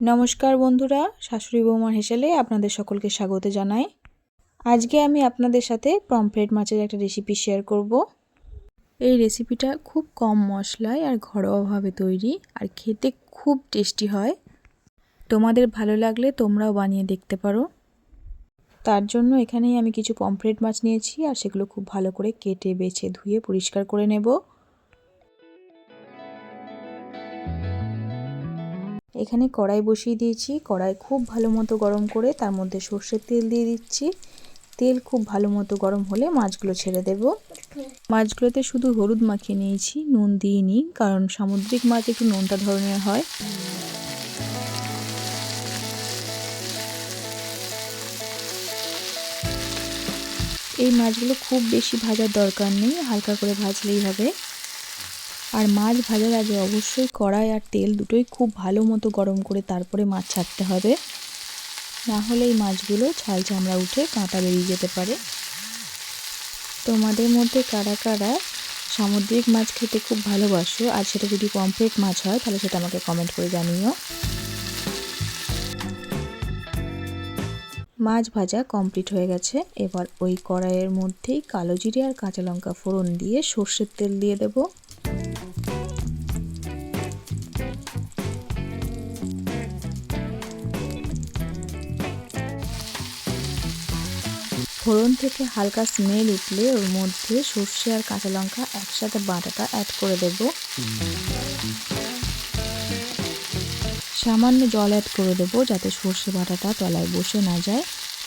নমস্কার বন্ধুরা, শাশুড়ি বৌমার হেসেলে আপনাদের সকলকে স্বাগত জানাই। আজকে আমি আপনাদের সাথে পমফ্রেট মাছের একটা রেসিপি শেয়ার করব। এই রেসিপিটা খুব কম মশলায় আর ঘরোয়াভাবে তৈরি আর খেতে খুব টেস্টি হয়। তোমাদের ভালো লাগলে তোমরাও বানিয়ে দেখতে পারো। তার জন্য এখানেই আমি কিছু পমফ্রেট মাছ নিয়েছি আর সেগুলো খুব ভালো করে কেটে, বেছে, ধুয়ে, পরিষ্কার করে নেব। এখানে কড়াই বসিয়ে দিয়েছি। কড়াই খুব ভালো মতো গরম করে তার মধ্যে সর্ষের তেল দিয়ে দিচ্ছি। তেল খুব ভালো মতো গরম হলে মাছগুলো ছেড়ে দেব। মাছগুলোতে শুধু হলুদ মাখিয়ে নিয়েছি, নুন দিইনি কারণ সামুদ্রিক মাছ একটু নোনতা ধরনের হয়। এই মাছগুলো খুব বেশি ভাজার দরকার নেই, হালকা করে ভাজলেই হবে। আর মাছ ভাজার আগে অবশ্যই কড়াই আর তেল দুটোই খুব ভালো মতো গরম করে তারপরে মাছ ছাড়তে হবে। না হলে এই মাছগুলো ছাল চামড়া উঠে কাঁটা বেরিয়ে যেতে পারে। তোমাদের মধ্যে কারা কারা সামুদ্রিক মাছ খেতে খুব ভালোবাসো আর সেটা যদি পমফ্রেট মাছ হয়, তাহলে সেটা আমাকে কমেন্ট করে জানিও। মাছ ভাজা কমপ্লিট হয়ে গেছে। এবার ওই কড়াইয়ের মধ্যেই কালো জিরে আর কাঁচা লঙ্কা ফোড়ন দিয়ে সর্ষের তেল দিয়ে দেবো। ফোড়ন থেকে হালকা স্মেল উঠলে ওর মধ্যে সর্ষে আর কাঁচা লঙ্কা একসাথে বাটাটা অ্যাড করে দেব। সামান্য জল অ্যাড করে দেবো যাতে সর্ষে বাটাটা তলায় বসে না যায়।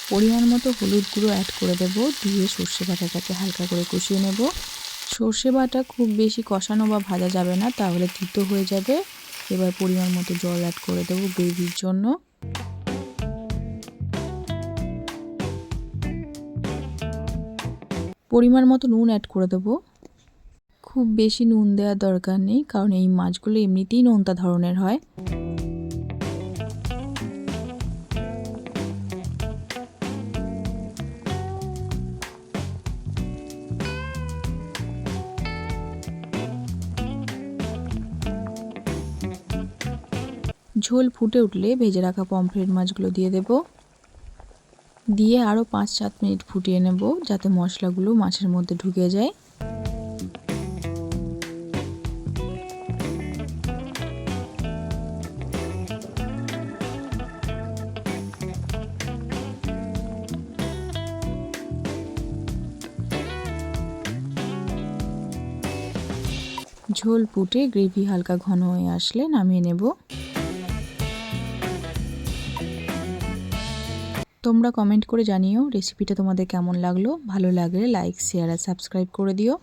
পরিমাণ মতো হলুদ গুঁড়ো অ্যাড করে দেব দিয়ে সর্ষে বাটাটাকে হালকা করে কষিয়ে নেব। সর্ষে বাটা খুব বেশি কষানো বা ভাজা যাবে না, তাহলে তিতো হয়ে যাবে। এবার পরিমাণ মতো জল অ্যাড করে দেবো গ্রেভির জন্য। পরিমাণ মতো নুন অ্যাড করে দেবো। খুব বেশি নুন দেওয়ার দরকার নেই, কারণ এই মাছগুলো এমনিতেই নোনতা ধরনের হয়। ঝোল ফুটে উঠলে ভেজে রাখা পমফ্রেট মাছগুলো দিয়ে দেবো। দিয়ে আরও পাঁচ সাত মিনিট ফুটিয়ে নেব যাতে মশলাগুলো মাছের মধ্যে ঢুকে যায়। ঝোল ফুটে গ্রেভি হালকা ঘন হয়ে আসলে নামিয়ে নেব। তোমরা কমেন্ট করে জানিও রেসিপিটা তোমাদের কেমন লাগল? ভালো লাগলে লাইক শেয়ার আর সাবস্ক্রাইব করে দিও।